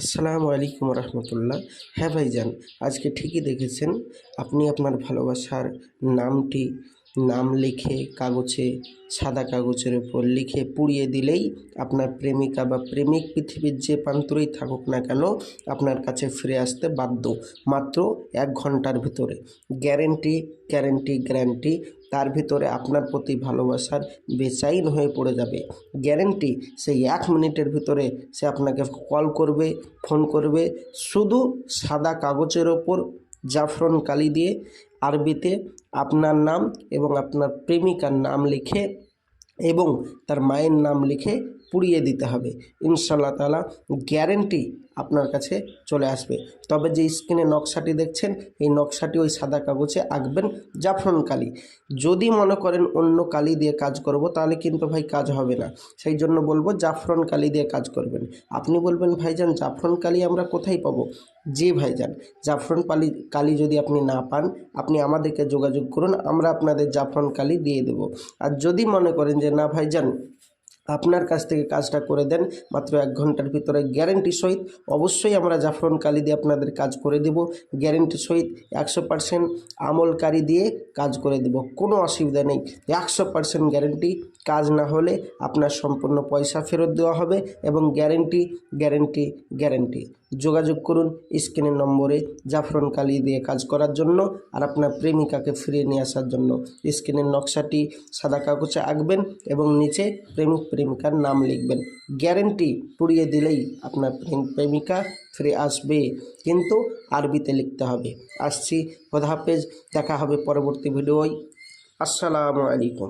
আসসালামু আলাইকুম রহমতুল্লাহ। হ্যাঁ ভাইজান, আজকে ঠিকই দেখেছেন, আপনি আপনার ভালোবাসার নামটি নাম লিখে কাগজে, সাদা কাগজের উপর লিখে পুড়িয়ে দিলেই আপনার প্রেমিকা বা প্রেমিক পৃথিবীর যে প্রান্তরেই থাকুক না কেন আপনার কাছে ফিরে আসতে বাধ্য। মাত্র এক ঘণ্টার ভিতরে। গ্যারেন্টি গ্যারেন্টি গ্যারেন্টি তার ভিতরে আপনার প্রতি ভালোবাসার বেচাইন হয়ে পড়ে যাবে। গ্যারেন্টি, সেই এক মিনিটের ভিতরে সে আপনাকে কল করবে, ফোন করবে, শুধু সাদা কাগজের ওপর জাফরন কালি দিয়ে আরবিতে আপনার নাম এবং আপনার প্রেমিকার নাম লিখে এবং তার মায়ের নাম লিখে পুড়িয়ে দিতে হবে। ইনশাল্লাহ তালা গ্যারেন্টি আপনার কাছে চলে আসবে। তবে যে স্ক্রিনে নকশাটি দেখছেন, এই নকশাটি ওই সাদা কাগজে আঁকবেন জাফরন কালি। যদি মনে করেন অন্য কালি দিয়ে কাজ করব, তাহলে কিন্তু ভাই কাজ হবে না। সেই জন্য বলব জাফরন কালি দিয়ে কাজ করবেন। আপনি বলবেন, ভাইজান, জাফরন কালি আমরা কোথায় পাবো? জি ভাইজান, জাফরন কালি কালি যদি আপনি না পান, আপনি আমাদেরকে যোগাযোগ করুন, আমরা আপনাদের জাফরন কালি দিয়ে দেব। আর যদি মনে করেন যে, না ভাইজান আপনার কাছ থেকে কাজটা করে দেন, মাত্র এক ঘণ্টার ভিতরে গ্যারেন্টি সহিত অবশ্যই আমরা জাফরন কালি দিয়ে আপনাদের কাজ করে দেব। গ্যারেন্টি সহিত একশো পার্সেন্ট আমলকারী দিয়ে কাজ করে দেব, কোনো অসুবিধা নেই। একশো পার্সেন্ট গ্যারেন্টি, কাজ না হলে আপনার সম্পূর্ণ পয়সা ফেরত দেওয়া হবে এবং গ্যারেন্টি গ্যারেন্টি গ্যারেন্টি। যোগাযোগ করুন স্ক্রিনের নম্বরে জাফরন কালি দিয়ে কাজ করার জন্য আর আপনার প্রেমিকাকে ফিরিয়ে নিয়ে আসার জন্য। স্ক্রিনের নকশাটি সাদা কাগজে আঁকবেন এবং নিচে প্রেমিক প্রেমিকার নাম লিখবেন। গ্যারেন্টি পুড়িয়ে দিলেই আপনার প্রেম প্রেমিকা ফিরে আসবে, কিন্তু আরবিতে লিখতে হবে। আসছি খোদা হাফেজ, দেখা হবে পরবর্তী ভিডিওয়। আসসালামু আলাইকুম।